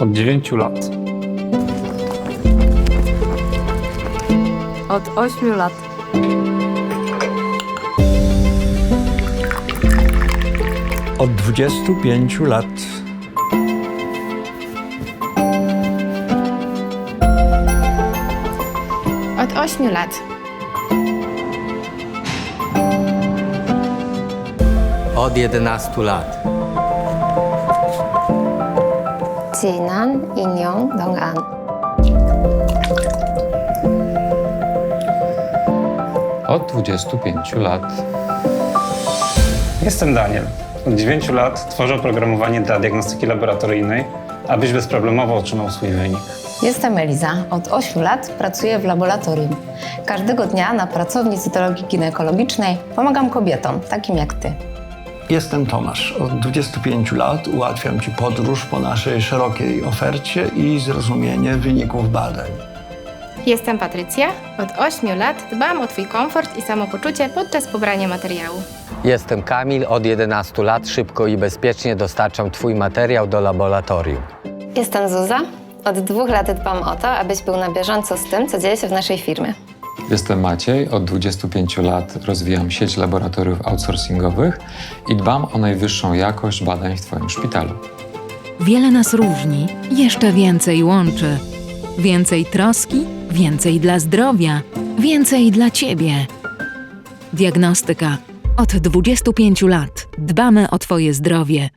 Od 9 lat. Od 8 lat. Od 25 lat. Od 8 lat. Od 11 lat. Jinan Inyong Dong'an. Od 25 lat. Jestem Daniel. Od 9 lat tworzę oprogramowanie dla diagnostyki laboratoryjnej, abyś bezproblemowo otrzymał swój wynik. Jestem Eliza. Od 8 lat pracuję w laboratorium. Każdego dnia na pracowni cytologii ginekologicznej pomagam kobietom, takim jak ty. Jestem Tomasz. Od 25 lat ułatwiam Ci podróż po naszej szerokiej ofercie i zrozumienie wyników badań. Jestem Patrycja. Od 8 lat dbam o Twój komfort i samopoczucie podczas pobrania materiału. Jestem Kamil. Od 11 lat szybko i bezpiecznie dostarczam Twój materiał do laboratorium. Jestem Zuza. Od dwóch lat dbam o to, abyś był na bieżąco z tym, co dzieje się w naszej firmie. Jestem Maciej. Od 25 lat rozwijam sieć laboratoriów outsourcingowych i dbam o najwyższą jakość badań w Twoim szpitalu. Wiele nas różni, jeszcze więcej łączy. Więcej troski, więcej dla zdrowia, więcej dla Ciebie. Diagnostyka. Od 25 lat dbamy o Twoje zdrowie.